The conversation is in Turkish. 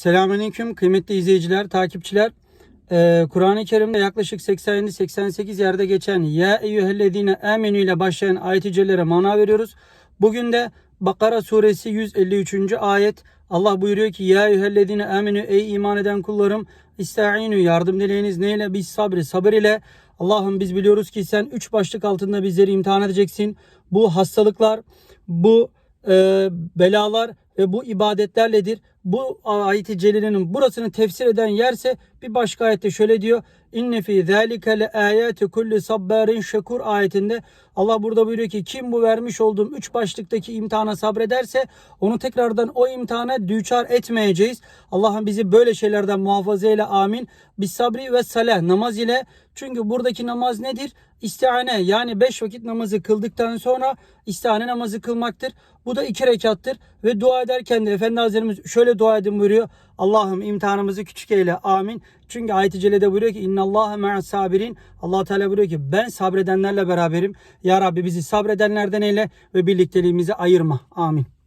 Selamünaleyküm kıymetli izleyiciler, takipçiler. Ee, Kur'an-ı Kerim'de yaklaşık 87-88 yerde geçen Ya eyyühellezine amenü ile başlayan cellere mana veriyoruz. Bugün de Bakara suresi 153. ayet Allah buyuruyor ki Ya eyyühellezine amenü ey iman eden kullarım İsta'inu yardım dileyiniz neyle? Biz sabri sabır ile Allah'ım biz biliyoruz ki sen üç başlık altında bizleri imtihan edeceksin. Bu hastalıklar, bu e, belalar ve bu ibadetlerledir. Bu ayet-i celilenin burasını tefsir eden yerse bir başka ayette şöyle diyor. İnne fi zâlike le âyâti kulli sabbârin şekur ayetinde Allah burada buyuruyor ki kim bu vermiş olduğum üç başlıktaki imtihana sabrederse onu tekrardan o imtihana düçar etmeyeceğiz. Allah'ım bizi böyle şeylerden muhafaza eyle amin. Bis sabri ve salah namaz ile çünkü buradaki namaz nedir? İstihane yani beş vakit namazı kıldıktan sonra istihane namazı kılmaktır. Bu da iki rekattır ve dua ederken de Efendi Hazretlerimiz şöyle dua edin buyuruyor. Allah'ım imtihanımızı küçük eyle amin. Çünkü ayet-i cellede buyuruyor ki innallâhe me'as sabirin. Allah Teala buyuruyor ki ben sabredenlerle beraberim. Ya Rabbi bizi sabredenlerden eyle ve birlikteliğimizi ayırma. Amin.